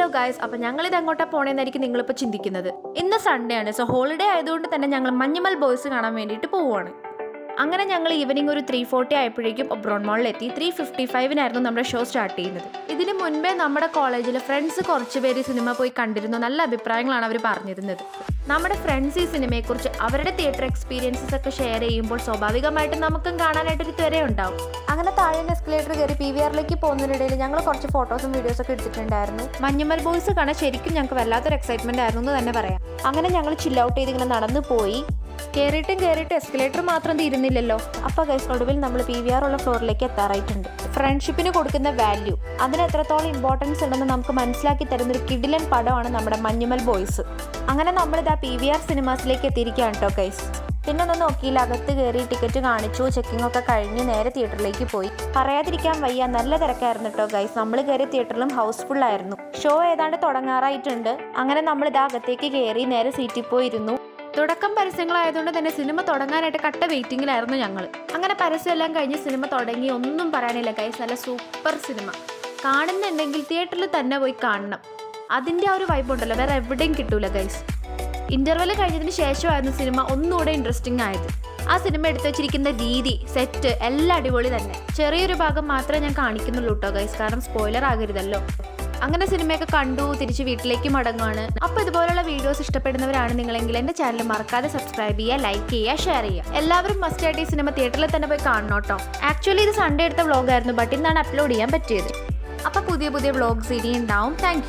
Hello guys അപ്പോൾ ഞങ്ങൾ ഇത് എങ്ങോട്ടാ പോണേന്നായിരിക്കും നിങ്ങളിപ്പോൾ ചിന്തിക്കുന്നത്. ഇന്ന് സൺഡേ ആണ് സോ ഹോളിഡേ ആയതുകൊണ്ട് തന്നെ ഞങ്ങൾ മഞ്ഞുമൽ ബോയ്സ് കാണാൻ വേണ്ടിയിട്ട് പോവുകയാണ് അങ്ങനെ ഞങ്ങൾ ഈവനിങ് ഒരു ത്രീ ഫോർട്ടി ആയപ്പോഴേക്കും ബ്രോൺ മോളിൽ എത്തി ത്രീ ഫിഫ്റ്റി ഫൈവിനായിരുന്നു നമ്മുടെ ഷോ സ്റ്റാർട്ട് ചെയ്യുന്നത്. ഇതിനു മുൻപേ നമ്മുടെ കോളേജിൽ ഫ്രണ്ട്സ് കുറച്ച് പേര് ഈ സിനിമ പോയി കണ്ടിരുന്നു. നല്ല അഭിപ്രായങ്ങളാണ് അവർ പറഞ്ഞിരുന്നത്. നമ്മുടെ ഫ്രണ്ട്സ് ഈ സിനിമയെക്കുറിച്ച് അവരുടെ തിയേറ്റർ എക്സ്പീരിയൻസസ് ഒക്കെ ഷെയർ ചെയ്യുമ്പോൾ സ്വാഭാവികമായിട്ടും നമുക്കും കാണാനായിട്ടൊരു ത്വര ഉണ്ടാവും അങ്ങനെ താഴെ എസ്കലേറ്റർ കയറി പി വി ആറിലേക്ക് പോകുന്നതിനിടയിൽ ഞങ്ങൾ കുറച്ച് ഫോട്ടോസും വീഡിയോസും ഒക്കെ എടുത്തിട്ടുണ്ടായിരുന്നു. മഞ്ഞുമൽ ബോയ്സ് കാണാൻ ശരിക്കും ഞങ്ങൾക്ക് വല്ലാത്തൊരു എക്സൈറ്റ്മെന്റ് ആയിരുന്നു എന്ന് തന്നെ പറയാം. അങ്ങനെ ഞങ്ങൾ ചില്ല് ഔട്ട് ചെയ്ത് ഇങ്ങനെ നടന്നു പോയി. കയറിയിട്ടും കയറിയിട്ട് എസ്കലേറ്റർ മാത്രം തീരുന്നില്ലല്ലോ. അപ്പോൾ ഗൈസ് ഒടുവിൽ നമ്മൾ പി വി ആർ ഉള്ള ഫ്ലോറിലേക്ക് എത്താറായിട്ടുണ്ട്. ഫ്രണ്ട്ഷിപ്പിന് കൊടുക്കുന്ന വാല്യൂ അതിന് എത്രത്തോളം ഇമ്പോർട്ടൻസ് ഉണ്ടെന്ന് നമുക്ക് മനസ്സിലാക്കി തരുന്ന ഒരു കിഡിലൻ പടമാണ് നമ്മുടെ മഞ്ഞുമൽ ബോയ്സ് അങ്ങനെ നമ്മളിതാ പി വി ആർ സിനിമാസിലേക്ക് എത്തിയിരിക്കുകയാണ് കേട്ടോ ഗൈസ് പിന്നെ ഒന്ന് നോക്കിയില്ല അകത്ത് കയറി ടിക്കറ്റ് കാണിച്ചു ചെക്കിംഗ് ഒക്കെ കഴിഞ്ഞ് നേരെ തിയേറ്ററിലേക്ക് പോയി. പറയാതിരിക്കാൻ വയ്യ നല്ല തിരക്കായിരുന്നു കേട്ടോ ഗൈസ് നമ്മൾ കയറിയ തിയേറ്ററിലും ഹൗസ്ഫുൾ ആയിരുന്നു. ഷോ ഏതാണ്ട് തുടങ്ങാറായിട്ടുണ്ട്. അങ്ങനെ നമ്മൾ ഇതാ അകത്തേക്ക് കയറി നേരെ സീറ്റിൽ പോയിരുന്നു. തുടക്കം പരസ്യങ്ങളായതുകൊണ്ട് തന്നെ സിനിമ തുടങ്ങാനായിട്ട് കട്ട വെയിറ്റിംഗിലായിരുന്നു ഞങ്ങൾ അങ്ങനെ പരസ്യമെല്ലാം കഴിഞ്ഞ് സിനിമ തുടങ്ങി ഒന്നും പറയാനില്ല. കൈസ് നല്ല സൂപ്പർ സിനിമ. കാണുന്നുണ്ടെങ്കിൽ തിയേറ്ററിൽ തന്നെ പോയി കാണണം. അതിന്റെ ആ ഒരു വൈബ് ഉണ്ടല്ലോ. വേറെ എവിടെയും കിട്ടൂല ഗൈസ് ഇന്റർവെൽ കഴിഞ്ഞതിന് ശേഷമായിരുന്നു സിനിമ ഒന്നുകൂടെ ഇൻട്രസ്റ്റിംഗ് ആയത്. ആ സിനിമ എടുത്തു വെച്ചിരിക്കുന്ന രീതി സെറ്റ് എല്ലാം അടിപൊളി തന്നെ. ചെറിയൊരു ഭാഗം മാത്രമേ ഞാൻ കാണിക്കുന്നുള്ളൂ കേട്ടോ ഗൈസ് കാരണം സ്പോയിലർ ആകരുതല്ലോ. അങ്ങനെ സിനിമയൊക്കെ കണ്ടു തിരിച്ച് വീട്ടിലേക്ക് മടങ്ങുകയാണ് അപ്പോൾ ഇതുപോലുള്ള വീഡിയോസ് ഇഷ്ടപ്പെടുന്നവരാണ് നിങ്ങളെങ്കിൽ എന്റെ ചാനൽ മറക്കാതെ സബ്സ്ക്രൈബ് ചെയ്യുക ലൈക്ക് ചെയ്യുക ഷെയർ ചെയ്യുക. എല്ലാവരും മസ്റ്റ് ആയിട്ട് ഈ സിനിമ തിയേറ്ററിൽ തന്നെ പോയി കാണണം കേട്ടോ. ആക്ച്വലി ഇത് സൺഡേ എടുത്ത വ്ളോഗായിരുന്നു ബട്ട് ഇന്നാണ് അപ്ലോഡ് ചെയ്യാൻ പറ്റിയത്. അപ്പോൾ പുതിയ പുതിയ വ്ളോഗ്സ് ഇനി ഉണ്ടാവും താങ്ക്